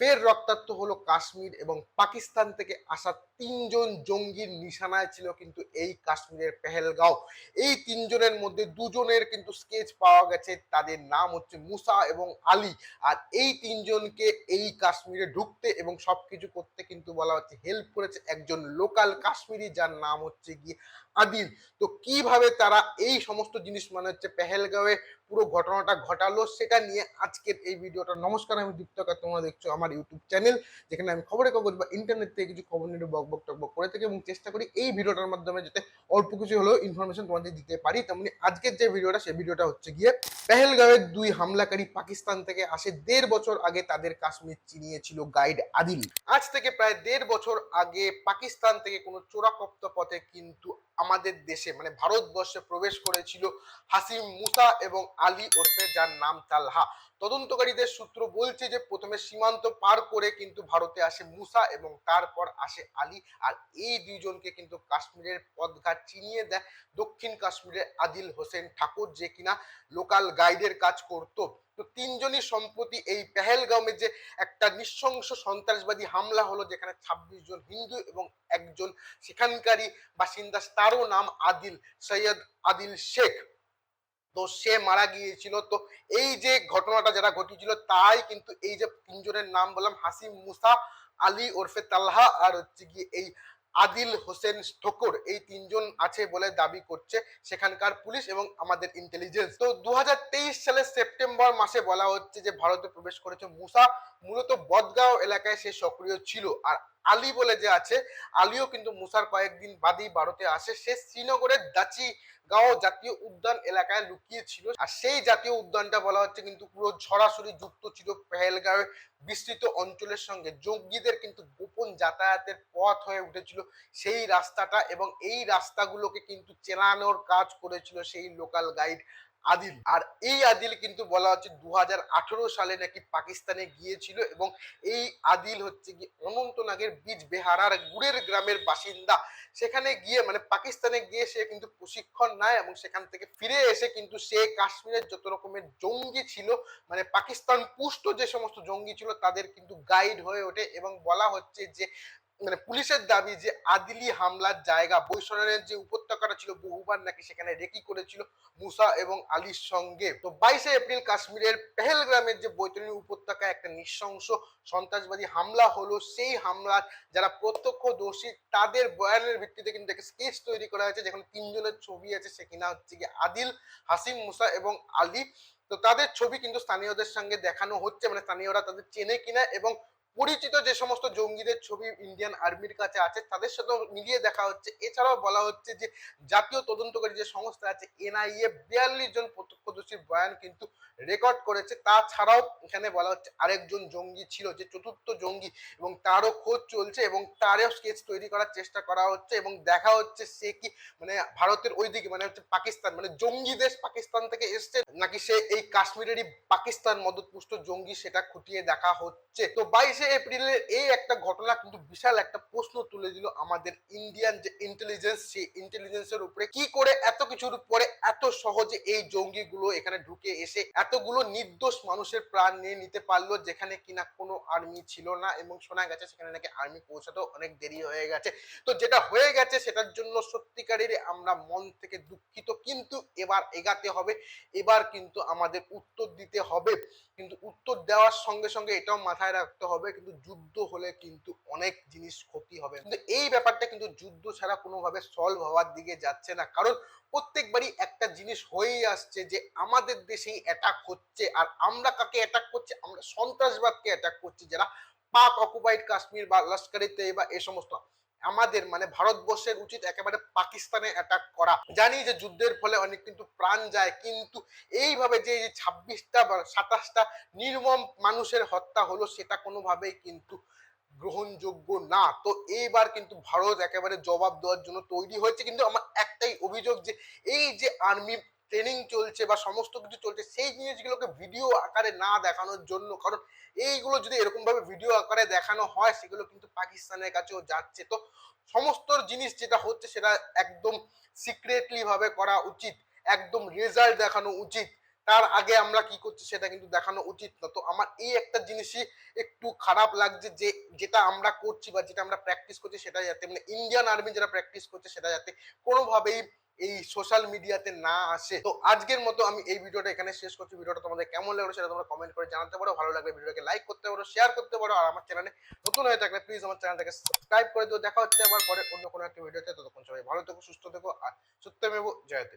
ফের রক্তাক্ত হলো কাশ্মীর এবং পাকিস্তান থেকে আসা তিনজন জঙ্গির নিশানায় ছিল কিন্তু এই কাশ্মীরের পেহেলগাঁও। এই তিনজনের মধ্যে দুজনের কিন্তু স্কেচ পাওয়া গেছে। তাদের নাম হচ্ছে মুসা এবং আলী। আর এই তিনজনকে এই কাশ্মীরে ঢুকতে এবং সবকিছু করতে কিন্তু বলা হচ্ছে হেল্প করেছে একজন লোকাল কাশ্মীরি যার নাম হচ্ছে গিয়ে আদিল। তো কীভাবে তারা এই সমস্ত জিনিস মানে হচ্ছে পেহেলগাঁওয়ে পুরো ঘটনাটা ঘটালো সেটা নিয়ে আজকের এই ভিডিওটা। নমস্কার, আমি দীপ্তকার, তোমরা দেখছ আমার ইউটিউব চ্যানেল, যেখানে আমি খবরের কাগজ বা ইন্টারনেট থেকে কিছু খবর নিয়ে বক বক টক বক করে থাকি এবং চেষ্টা করি এই ভিডিওটার মাধ্যমে যাতে অল্প কিছু হলেও ইনফরমেশন তোমাদের দিতে পারি। তেমনি আজকের যে ভিডিওটা সেই ভিডিওটা হচ্ছে গিয়ে পেহেলগাঁওয়ের দুই হামলাকারী পাকিস্তান থেকে আসে দেড় বছর আগে তাদের কাশ্মীর চিনিয়েছিল গাইড আদিল। আজ থেকে প্রায় দেড় বছর আগে পাকিস্তান থেকে কোনো চোরাকপ্ত পথে কিন্তু আমাদের দেশে মানে ভারতবর্ষে প্রবেশ করেছিল হাসিম মুসা এবং আলী ওরফে, যার নাম তালহা। তদন্তকারীদের সূত্র বলছে যে প্রথমে সীমান্ত পার করে কিন্তু ভারতে আসে মুসা এবং তারপর আসে আলী। আর এই দুইজনকে কিন্তু কাশ্মীরের পথঘাট চিনিয়ে দেয় দক্ষিণ কাশ্মীরের আদিল হোসেন ঠাকুর যে কিনা লোকাল গাইডের কাজ করত। তো তিনজনই সম্প্রতি এই পেহেলগামে যে একটা নৃশংস সন্ত্রাসবাদী হামলা হলো, যেখানে ছাব্বিশ জন হিন্দু এবং একজন সেখানকারী বাসিন্দা, তারও নাম আদিল, সৈয়দ আদিল শেখ। তো সে মারা গিয়েছিল। তো এই যে ঘটনাটা যারা ঘটিয়েছিল, তাই কিন্তু এই যে তিনজনের নাম বললাম, হাসিম, মুসা, আলী ওরফে তাল্লাহা আর হচ্ছে গিয়ে এই আদিল হোসেন ঠোকর, এই তিনজন আছে বলে দাবি করছে সেখানকার পুলিশ এবং আমাদের ইন্টেলিজেন্স তো দু হাজার তেইশ সালের সেপ্টেম্বর মাসে বলা হচ্ছে যে, ভারতে প্রবেশ করেছে মুসা। মূলত বদগাঁও এলাকায় সে সক্রিয় ছিল। আর আলী বলে যে আছে, আলীও কিন্তু মুসার কয়েকদিন বাদেই ভারতে আসে। সে শ্রীনগরের দাচি গাঁও জাতীয় উদ্যান এলাকায় লুকিয়ে ছিল। আর সেই জাতীয় উদ্যানটা বলা হচ্ছে কিন্তু পুরো সরাসরি যুক্ত ছিল পেহেলগাঁও বিস্তৃত অঞ্চলের সঙ্গে। জঙ্গিদের কিন্তু গোপন যাতায়াতের পথ হয়ে উঠেছিল। সেই রাস্তাটা এবং এই রাস্তাগুলোকে কিন্তু চেনানোর কাজ করেছিল সেই লোকাল গাইড আদিল। আর এই আদিল কিন্তু বলা হচ্ছে দুহাজার আঠারো সালে নাকি পাকিস্তানে গিয়েছিল এবং এই আদিল হচ্ছে কি অনন্তনাগের বীজ বেহারার গুড়ের গ্রামের বাসিন্দা। সেখানে গিয়ে মানে পাকিস্তানে গিয়ে সে কিন্তু প্রশিক্ষণ নেয় এবং সেখান থেকে ফিরে এসে কিন্তু সে কাশ্মীরের যত রকমের জঙ্গি ছিল মানে পাকিস্তান পুষ্ট যে সমস্ত জঙ্গি ছিল তাদের কিন্তু গাইড হয়ে ওঠে এবং বলা হচ্ছে যে মানে পুলিশের দাবি যে আদিলি হামলার জায়গা বৈশরণের যে উপত্যকাটা ছিল, বহুবার নাকি সেখানে রেকি করেছিল মুসা এবং আলীর সঙ্গে। তো বাইশে এপ্রিল কাশ্মীরের পেহেলগ্রামের যে বৈতরণী উপত্যকায় একটা নৃশংস সন্ত্রাসবাদী হামলা হলো, সেই হামলার যারা প্রত্যক্ষদর্শী তাদের বয়ানের ভিত্তিতে কিন্তু একটা স্কেচ তৈরি করা হয়েছে, যেখানে তিনজনের ছবি আছে, সে কিনা হচ্ছে কি আদিল, হাসিম, মুসা এবং আলী। তো তাদের ছবি কিন্তু স্থানীয়দের সঙ্গে দেখানো হচ্ছে মানে স্থানীয়রা তাদের চেনে কিনা এবং পরিচিত যে সমস্ত জঙ্গিদের ছবি ইন্ডিয়ান আর্মির কাছে আছে, তাদের সাথে মিলিয়ে দেখা হচ্ছে। এছাড়াও বলা হচ্ছে যে, জাতীয় তদন্তকারী যে সংস্থা আছে এনআইএ বিয়াল্লিশ জন প্রত্যক্ষদর্শীর বয়ান কিন্তু রেকর্ড করেছে। তাছাড়াও এখানে বলা হচ্ছে আরেকজন জঙ্গি ছিল যে চতুর্থ জঙ্গি এবং তারও খোঁজ চলছে এবং তারও স্কেচ তৈরি করার চেষ্টা করা হচ্ছে এবং দেখা হচ্ছে সে কি মানে ভারতের ওই দিকে মানে হচ্ছে পাকিস্তান মানে জঙ্গি দেশ পাকিস্তান থেকে এসছে নাকি সে এই কাশ্মীরেরই পাকিস্তান মদতপুষ্ট জঙ্গি সেটা খুঁটিয়ে দেখা হচ্ছে। তো বাইশে এপ্রিলের এই একটা ঘটনা কিন্তু বিশাল একটা প্রশ্ন তুলে দিল আমাদের ইন্ডিয়ান যে ইন্টেলিজেন্স সেই ইন্টেলিজেন্সের উপরে। কি করে এত কিছুর উপরে এত সহজে এই জঙ্গিগুলো এখানে ঢুকে এসে এতগুলো নির্দোষ মানুষের প্রাণ নিয়ে নিতে পারল, যেখানে কিনা কোনো আর্মি ছিল না এবং শোনা গেছে সেখানে নাকি আর্মি পৌঁছাতেও অনেক দেরি হয়ে গেছে। তো যেটা হয়ে গেছে সেটার জন্য সত্যিকারের আমরা মন থেকে দুঃখিত, কিন্তু এবার এগাতে হবে। এবার কিন্তু আমাদের উত্তর দিতে হবে। কিন্তু উত্তর দেওয়ার সঙ্গে সঙ্গে এটাও মাথায় রাখতে হবে, কিন্তু যুদ্ধ হলে কিন্তু অনেক জিনিস ক্ষতি হবে। কিন্তু এই ব্যাপারটা কিন্তু যুদ্ধ ছাড়া কোনোভাবে সলভ হওয়ার দিকে যাচ্ছে না। কারণ প্রত্যেকবারই একটা জিনিস হয়েই আসছে যে, আমাদের দেশেই অ্যাটাক হচ্ছে আর আমরা কাকে অ্যাটাক করছি? আমরা সন্ত্রাসবাদকে অ্যাটাক করছি যারা পাক অকুপাইড কাশ্মীর বা লস্করিতে বা এ সমস্ত। আমাদের মানে ভারতবর্ষের উচিত একেবারে পাকিস্তানে অ্যাটাক করা। জানি যে যুদ্ধের ফলে অনেক কিন্তু প্রাণ যায়, কিন্তু এইভাবে যে ছাব্বিশটা বা সাতাশটা নির্মম মানুষের হত্যা হলো সেটা কোনোভাবেই কিন্তু গ্রহণযোগ্য না। তো এইবার কিন্তু ভারত একেবারে জবাব দেওয়ার জন্য তৈরি হয়েছে। কিন্তু আমার একটাই অভিযোগ যে এই যে আর্মি ট্রেনিং চলছে বা সমস্ত কিছু চলছে, সেই জিনিসগুলোকে ভিডিও আকারে না দেখানোর জন্য। কারণ এইগুলো যদি এরকম ভাবে ভিডিও আকারে দেখানো হয়, সেগুলো কিন্তু পাকিস্তানের কাছেও যাচ্ছে। তো সমস্ত জিনিস যেটা হচ্ছে, সেটা একদম সিক্রেটলি ভাবে করা উচিত। একদম রেজাল্ট দেখানো উচিত। তার আগে আমরা কি করছি, সেটা কিন্তু দেখানো উচিত না। তো আমার এই একটা জিনিসই একটু খারাপ লাগছে যে, যেটা আমরা করছি বা যেটা আমরা প্র্যাকটিস করছি, সেটা যাতে মানে ইন্ডিয়ান আর্মি যারা প্র্যাকটিস করছে, সেটা যাতে কোনোভাবেই এই সোশ্যাল মিডিয়াতে না আসে। তো আজকের মতো আমি এই ভিডিওটা এখানে শেষ করছি। ভিডিওটা তোমাদের কেমন লাগল সেটা তোমরা কমেন্ট করে জানাতে পারো। ভালো লাগলে ভিডিওকে লাইক করতে পারো শেয়ার করতে পারো। আর আমার চ্যানেলে নতুন হয়ে থাকলে প্লিজ আমার চ্যানেলটাকে সাবস্ক্রাইব করে দিও। দেখা হচ্ছে আবার পরে অন্য কোনো একটা ভিডিওতে ততক্ষণ সবাই ভালো থেকো, সুস্থ থেকো, আর সত্যমেব জয়তে